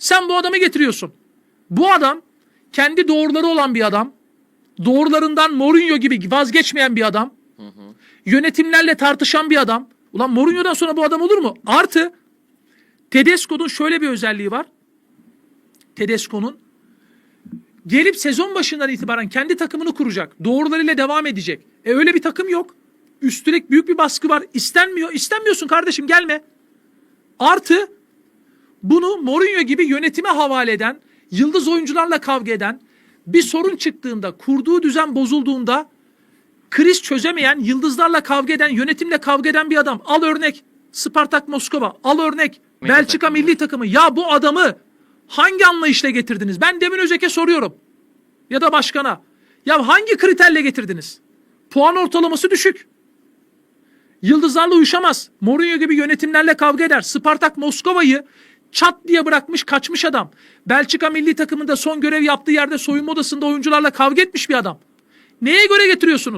Sen bu adamı getiriyorsun. Bu adam kendi doğruları olan bir adam. Doğrularından Mourinho gibi vazgeçmeyen bir adam. Yönetimlerle tartışan bir adam. Ulan Mourinho'dan sonra bu adam olur mu? Artı Tedesco'nun şöyle bir özelliği var. Tedesco'nun gelip sezon başından itibaren kendi takımını kuracak. Doğrularıyla devam edecek. E öyle bir takım yok. Üstüne büyük bir baskı var. İstenmiyor. İstenmiyorsun kardeşim gelme. Artı bunu Mourinho gibi yönetime havale eden, yıldız oyuncularla kavga eden, bir sorun çıktığında, kurduğu düzen bozulduğunda kriz çözemeyen, yıldızlarla kavga eden, yönetimle kavga eden bir adam. Al örnek Spartak Moskova, al örnek Milli Belçika takımı. milli takımı. Ya bu adamı hangi anlayışla getirdiniz? Ben Demin Özek'e soruyorum. Ya da başkana. Ya hangi kriterle getirdiniz? Puan ortalaması düşük. Yıldızlarla uyuşamaz. Mourinho gibi yönetimlerle kavga eder. Spartak Moskova'yı çat diye bırakmış kaçmış adam. Belçika milli takımında son görev yaptığı yerde soyunma odasında oyuncularla kavga etmiş bir adam. Neye göre getiriyorsunuz?